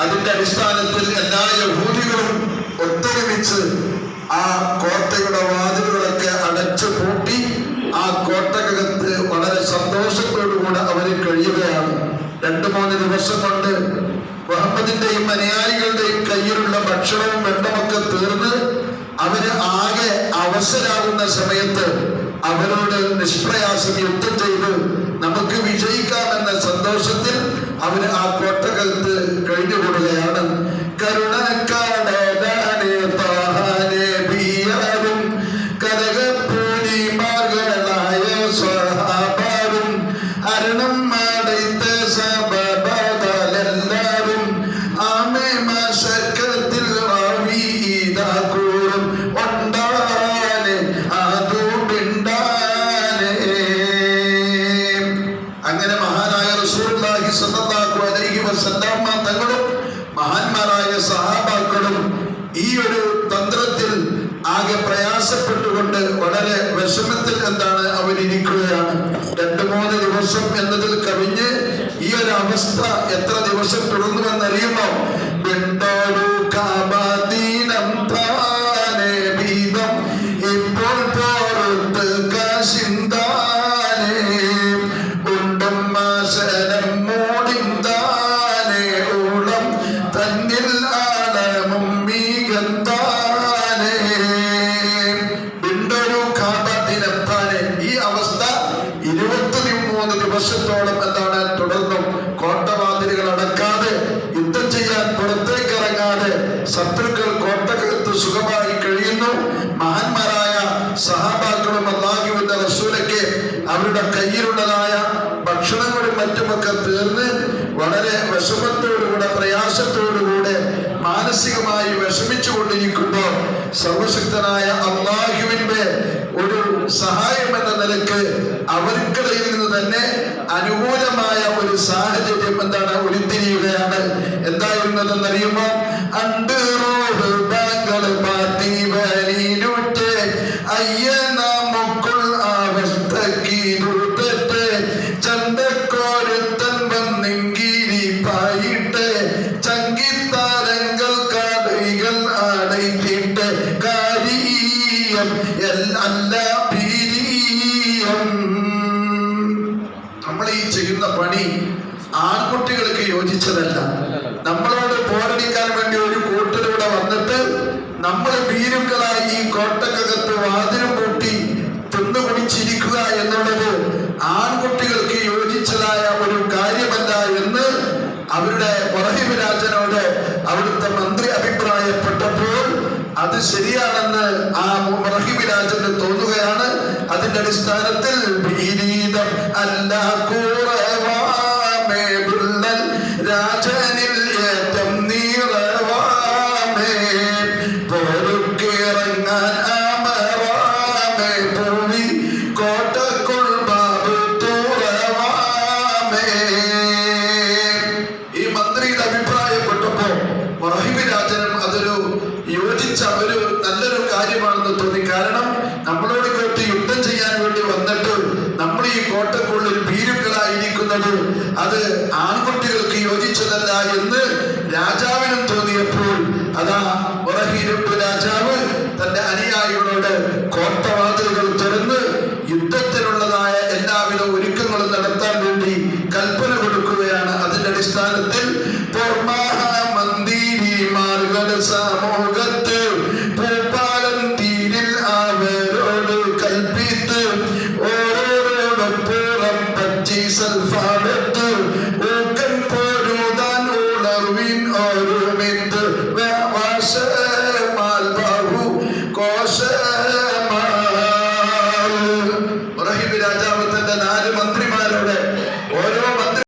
അതിന്റെ അടിസ്ഥാനത്തിൽ എല്ലാ യഹൂദികളും ഒത്തൊരുമിച്ച് ആ കോട്ടയുടെ വാതിലുകളൊക്കെ അടച്ചു പൂട്ടി ആ കോട്ടകത്ത് വളരെ സന്തോഷത്തോടുകൂടെ അവർ കഴിയുകയാണ്. രണ്ടു മൂന്ന് ദിവസം കൊണ്ട് മുഹമ്മദിന്റെയും അനുയായികളുടെയും കയ്യിലുള്ള ഭക്ഷണവും വെള്ളമൊക്കെ തീർന്ന് അവർ ആകെ അവസരാകുന്ന സമയത്ത് അവരോട് നിഷ്പ്രയാസം യുദ്ധം ചെയ്ത് നമുക്ക് വിജയിക്കാമെന്ന സന്തോഷത്തിൽ അവർ ആ തങ്ങളും മഹാന്മാരായ സഹാബാക്കളും ഈ ഒരു തന്ത്രത്തിൽ ആകെ പ്രയാസപ്പെട്ടുകൊണ്ട് വളരെ വിഷമത്തിൽ എന്താണ് ദിവസം എന്നതിൽ കവിഞ്ഞ് ഈ ഒരു അവസ്ഥ എത്ര ദിവസം തുടർന്നുവെന്നറിയുമോ? മൂന്ന് ദിവസത്തോളം എന്താണ് തുടർന്നും കോട്ടവാതിലുകൾ അടക്കാതെ യുദ്ധം ചെയ്യാൻ പുറത്തേക്ക് ഇറങ്ങാതെ ശത്രുക്കൾ കോട്ടകത്ത് സുഖമായി കഴിയുന്നു. മഹാന്മാരായ സഹാബാക്കളും അള്ളാഹുവിന്റെ റസൂലൊക്കെ അവരുടെ കയ്യിലുള്ളതായ ഭക്ഷണങ്ങളും മറ്റുമൊക്കെ തീർന്ന് വളരെ വിഷമത്തോടുകൂടെ പ്രയാസത്തോടുകൂടെ മാനസികമായി വിഷമിച്ചു കൊണ്ടിരിക്കുമ്പോൾ സർവശക്തനായ ഒരു സഹായം എന്ന നിലയ്ക്ക് അവർക്കിടയിൽ നിന്ന് തന്നെ അനുകൂലമായ ഒരു സാഹചര്യം എന്താണ്? ഉരുത്തിരിയുകയാണ്. പാർട്ടി വരിയിലൂറ്റ് അയ്യ നമുക്കുൾ അവസ്ഥക്കിരുത്തറ്റ് നമ്മൾ ഈ ചെയ്യുന്ന പണി ആൺകുട്ടികൾക്ക് യോജിച്ചതല്ല. നമ്മളോട് പോരടിക്കാൻ വേണ്ടി ഒരു കൂട്ടരൂടെ വന്നിട്ട് നമ്മൾ ഭീരുക്കളായി ഈ കോട്ടക്കകത്ത് വാതിലും കൂട്ടി തിന്നുകുടിച്ചിരിക്കുക എന്നുള്ളത് ആൺകുട്ടികൾക്ക് യോജിച്ചതായ ഒരു കാര്യമല്ല എന്ന് അവരുടെ വറഹിബ് രാജനോട് അവിടുത്തെ മന്ത്രി അഭിപ്രായപ്പെട്ടപ്പോൾ അത് ശരിയാണെന്ന് ആ റഹീബ് രാജന് തോന്നുകയാണ്. അതിന്റെ അടിസ്ഥാനത്തിൽ ഭീരീതം അല്ല കൂറവാമേ വിള്ളൽ രാജനിൽ ഏറ്റം നീറവാമേ പൊറുക്കിറങ്ങാൻ ആമറാമേ പൂവി കോട്ടക്കുൾ ബാബു തൂറവാമേ ഈ മന്ത്രിയുടെ അഭിപ്രായപ്പെട്ടപ്പോ റഹീബ് രാജനും അതൊരു യോജിച്ച ഒരു നല്ലൊരു കാര്യമാണെന്ന് തോന്നി കാരണം നമ്മളോട് കേട്ട് യുദ്ധം ചെയ്യാൻ വേണ്ടി വന്നിട്ട് നമ്മൾ ഈ കോട്ടക്കുള്ളിൽ ഭീരുക്കളായിരിക്കുന്നത് അത് ആൺകുട്ടികൾക്ക് യോജിച്ചതല്ല എന്ന് രാജാവിനും തോന്നിയപ്പോൾ അതാ രാജാവ് തന്റെ അനുയായികളോട് കോട്ടവാതിലുകൾ തുറന്ന് യുദ്ധത്തിനുള്ളതായ എല്ലാവിധ ഒരുക്കങ്ങളും നടത്താൻ വേണ്ടി കൽപ്പന കൊടുക്കുകയാണ്. അതിന്റെ അടിസ്ഥാനത്തിൽ സമൂഹത്ത് പൂപ്പാലം തീരിൽ അവരോട് സൽഫാടത്ത് কষা